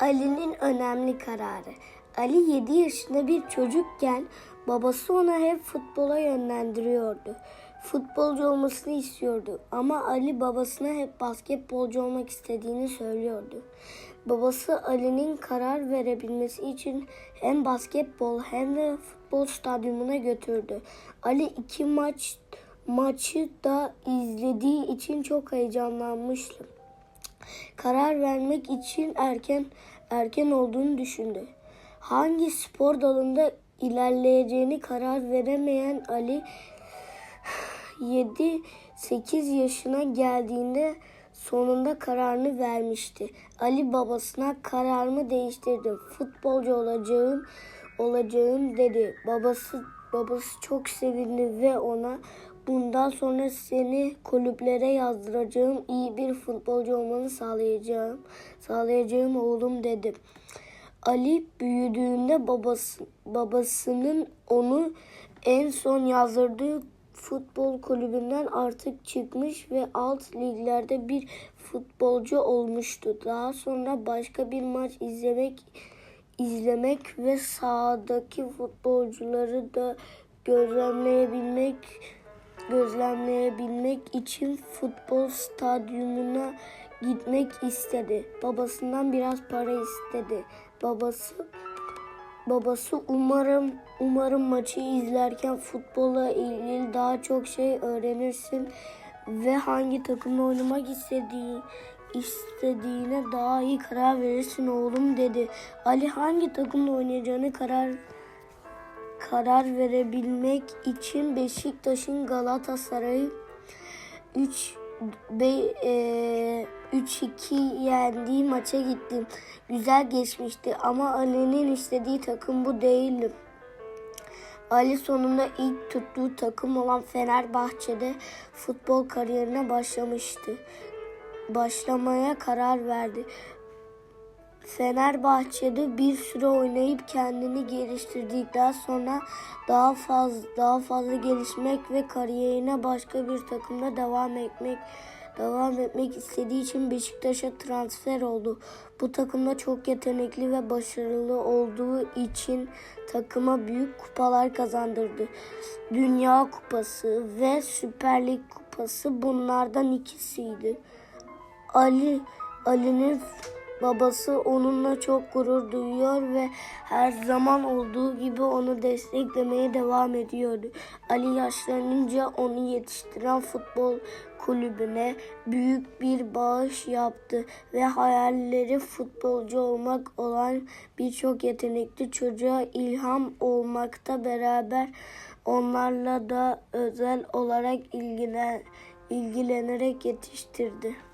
Ali'nin önemli kararı. Ali 7 yaşında bir çocukken babası onu hep futbola yönlendiriyordu. Futbolcu olmasını istiyordu ama Ali babasına hep basketbolcu olmak istediğini söylüyordu. Babası Ali'nin karar verebilmesi için hem basketbol hem de futbol stadyumuna götürdü. Ali iki maç maçı da izlediği için çok heyecanlanmıştı karar vermek için erken erken olduğunu düşündü. Hangi spor dalında ilerleyeceğini karar veremeyen Ali 7-8 yaşına geldiğinde sonunda kararını vermişti. Ali babasına kararımı değiştirdim. Futbolcu olacağım, olacağım dedi. Babası babası çok sevindi ve ona bundan sonra seni kulüplere yazdıracağım, iyi bir futbolcu olmanı sağlayacağım, sağlayacağım oğlum dedi. Ali büyüdüğünde babası, babasının onu en son yazdırdığı futbol kulübünden artık çıkmış ve alt liglerde bir futbolcu olmuştu. Daha sonra başka bir maç izlemek izlemek ve sahadaki futbolcuları da gözlemleyebilmek gözlemleyebilmek için futbol stadyumuna gitmek istedi. Babasından biraz para istedi. Babası babası umarım umarım maçı izlerken futbolla ilgili daha çok şey öğrenirsin ve hangi takımla oynamak istediği istediğine daha iyi karar verirsin oğlum dedi. Ali hangi takımla oynayacağını karar karar verebilmek için Beşiktaş'ın Galatasaray'ı 3 e, 3-2 yendiği maça gittim. Güzel geçmişti ama Ali'nin istediği takım bu değildi. Ali sonunda ilk tuttuğu takım olan Fenerbahçe'de futbol kariyerine başlamıştı. Başlamaya karar verdi. Fenerbahçe'de bir süre oynayıp kendini geliştirdikten sonra daha fazla daha fazla gelişmek ve kariyerine başka bir takımda devam etmek devam etmek istediği için Beşiktaş'a transfer oldu. Bu takımda çok yetenekli ve başarılı olduğu için takıma büyük kupalar kazandırdı. Dünya Kupası ve Süper Lig Kupası bunlardan ikisiydi. Ali Ali'nin babası onunla çok gurur duyuyor ve her zaman olduğu gibi onu desteklemeye devam ediyordu. Ali yaşlanınca onu yetiştiren futbol kulübüne büyük bir bağış yaptı ve hayalleri futbolcu olmak olan birçok yetenekli çocuğa ilham olmakta beraber onlarla da özel olarak ilgilen, ilgilenerek yetiştirdi.